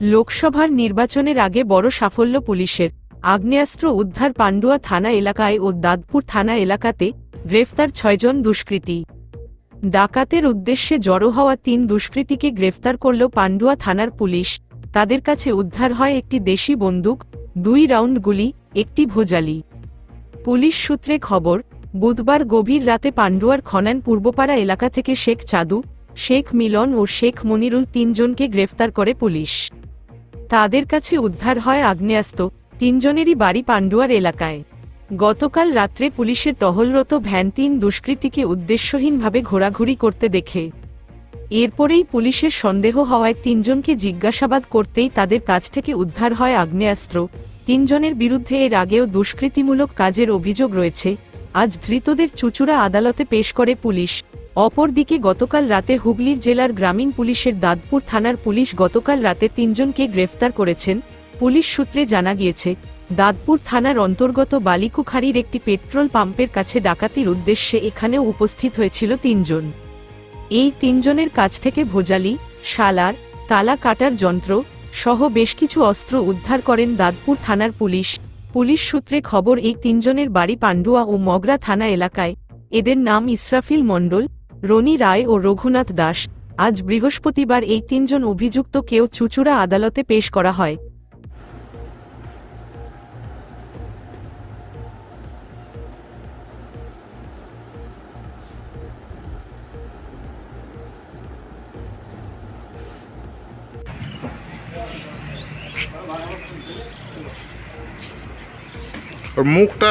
লোকসভার নির্বাচনের আগে বড় সাফল্য পুলিশের। আগ্নেয়াস্ত্র উদ্ধার পান্ডুয়া থানা এলাকায় ও দাদপুর থানা এলাকাতে গ্রেফতার ছয়জন দুষ্কৃতী। ডাকাতের উদ্দেশ্যে জড়ো হওয়া তিন দুষ্কৃতীকে গ্রেফতার করল পান্ডুয়া থানার পুলিশ। তাদের কাছে উদ্ধার হয় একটি দেশি বন্দুক, দুই রাউন্ড গুলি, একটি ভোজালি। পুলিশ সূত্রে খবর, বুধবার গভীর রাতে পান্ডুয়ার খনান পূর্বপাড়া এলাকা থেকে শেখ চাদু, শেখ মিলন ও শেখ মনিরুল তিনজনকে গ্রেফতার করে পুলিশ। তাদের কাছে উদ্ধার হয় আগ্নেয়াস্ত্র তিনজনেরই বাড়ি পান্ডুয়ার এলাকায়। গতকাল রাত্রে পুলিশের টহলরত ভ্যান তিন দুষ্কৃতীকে উদ্দেশ্যহীনভাবে ঘোরাঘুরি করতে দেখে। এরপরেই পুলিশের সন্দেহ হওয়ায় তিনজনকে জিজ্ঞাসাবাদ করতেই তাদের কাছ থেকে উদ্ধার হয় আগ্নেয়াস্ত্র। তিনজনের বিরুদ্ধে এর আগেও দুষ্কৃতিমূলক কাজের অভিযোগ রয়েছে। আজ ধৃতদের চুচুড়া আদালতে পেশ করে পুলিশ। অপরদিকে গতকাল রাতে হুগলির জেলার গ্রামীণ পুলিশের দাদপুর থানার পুলিশ গতকাল রাতে তিনজনকে গ্রেফতার করেছেন। পুলিশ সূত্রে জানা গিয়েছে দাদপুর থানার অন্তর্গত বালিকুখাড়ির একটি পেট্রোল পাম্পের কাছে ডাকাতির উদ্দেশ্যে এখানেও উপস্থিত হয়েছিল তিনজন। এই তিনজনের কাছ থেকে ভোজালি, শালার, তালা কাটার যন্ত্র সহ বেশ কিছু অস্ত্র উদ্ধার করেন দাদপুর থানার পুলিশ। পুলিশ সূত্রে খবর, এই তিনজনের বাড়ি পাণ্ডুয়া ও মগরা থানা এলাকায়। এদের নাম ইসরাফিল মণ্ডল রনি রায় ও রঘুনাথ দাস, আজ বৃহস্পতিবার এই তিনজন অভিযুক্তকেও চুচুড়া আদালতে পেশ করা হয়। মুখটা